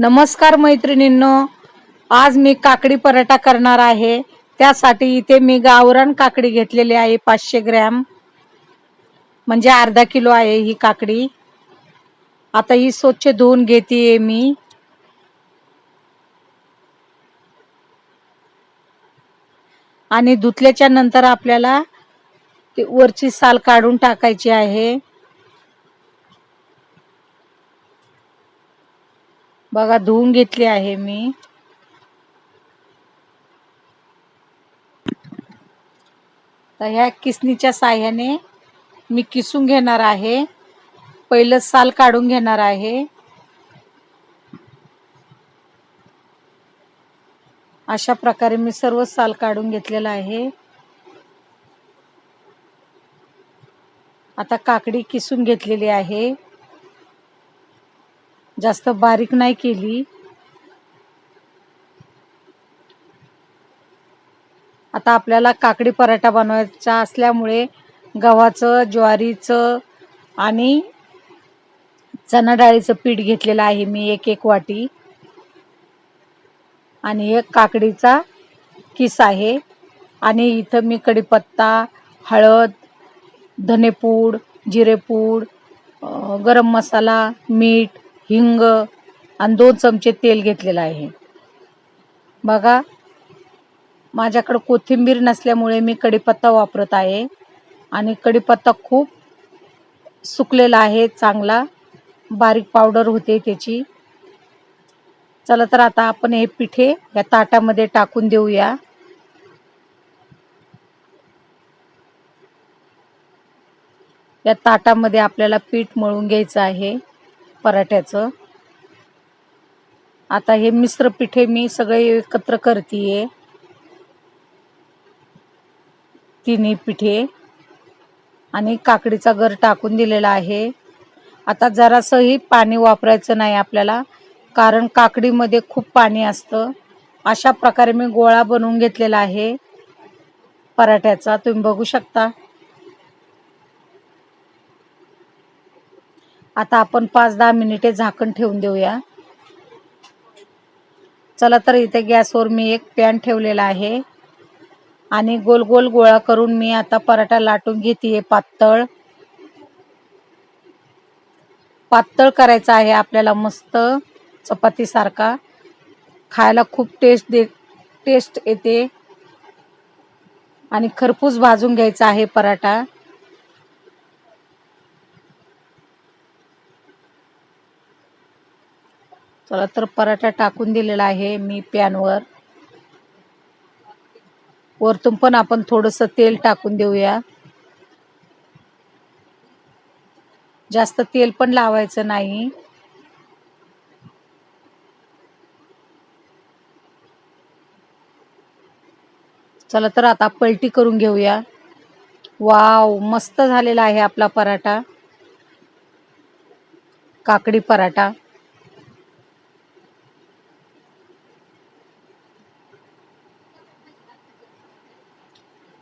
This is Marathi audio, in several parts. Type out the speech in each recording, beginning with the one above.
नमस्कार मैत्रिणींनो. आज मी काकडी पराठा करणार आहे. त्यासाठी इथे मी गावरान काकडी घेतलेली आहे पाचशे ग्रॅम. म्हणजे अर्धा किलो आहे ही काकडी. आता ही स्वच्छ धुवून घेते मी. आणि धुतल्याच्या नंतर आपल्याला ती वरची साल काढून टाकायची आहे. बघा धुवून घेतली आहे मी. तर ह्या किसनीच्या साह्याने मी किसून घेणार आहे. पहिलं साल काढून घेणार आहे. अशा प्रकारे मी सर्व साल काढून घेतलेला आहे. आता काकडी किसून घेतलेली आहे. जास्त बारीक नाही केली. आता आपल्याला काकडी पराठा बनवायचा असल्यामुळे गव्हाचं ज्वारीचं आणि चणा डाळीचं पीठ घेतलेलं आहे मी एक एक वाटी. आणि एक काकडीचा किस आहे. आणि इथं मी कढीपत्ता हळद धनेपूड जिरेपूड गरम मसाला मीठ हिंग आणि दोन चमचे तेल घेतलेलं आहे. बघा माझ्याकडं कोथिंबीर नसल्यामुळे मी कढीपत्ता वापरत आहे आणि कढीपत्ता खूप सुकलेला आहे चांगला. बारीक पावडर होते त्याची. चला तर आता आपण हे पिठे या ताटामध्ये टाकून देऊया. या ताटामध्ये आपल्याला पीठ मळून घ्यायचं आहे. पराठ्याचं. आता हे मिश्र पिठे मी सगळे एकत्र करतीये. तिन्ही पिठे. आणि काकडीचा गर टाकून दिलेला आहे. आता जरासंही पाणी वापरायचं नाही आपल्याला कारण काकडीमध्ये खूप पाणी असतं. अशा प्रकारे मी गोळा बनवून घेतलेला आहे पराठ्याचा. तुम्ही बघू शकता. आता आपण पाच दहा मिनिटे झाकण ठेवून देऊया. चला तर इथे गॅसवर मी एक पॅन ठेवलेला आहे. आणि गोल गोल गोळा करून मी आता पराठा लाटून घेते पातळ. पातळ करायचा आहे आपल्याला मस्त चपातीसारखा. खायला खूप टेस्ट दे टेस्ट येते. आणि खरपूस भाजून घ्यायचा आहे पराठा. चला तर पराठा टाकून दिलेला आहे मी पॅनवर. वरतून पण आपण थोडंसं तेल टाकून देऊया. जास्त तेल पण लावायचं नाही. चला तर आता पलटी करून घेऊया. वाव मस्त झालेला आहे आपला पराठा. काकडी पराठा.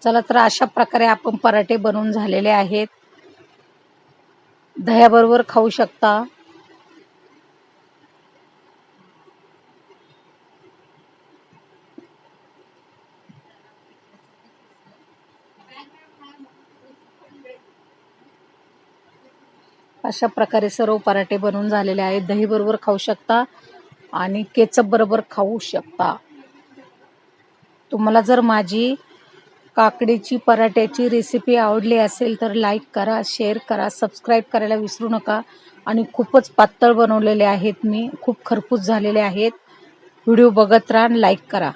चला तर अशा प्रकारे आपण पराठे बनवून झालेले आहेत. दह्याबरोबर खाऊ शकता. अशा प्रकारे सर्व पराठे बनवून झालेले आहेत. दही बरोबर खाऊ शकता आणि केचप बरोबर खाऊ शकता. तुम्हाला जर माझी काकडीची पराठ्याची रेसिपी आवडली असेल तर लाईक करा शेअर करा सबस्क्राईब करायला विसरू नका. आणि खूपच पातळ बनवलेले आहेत मी खूप खरपूस झालेले आहेत. व्हिडिओ बघत राहा लाईक करा.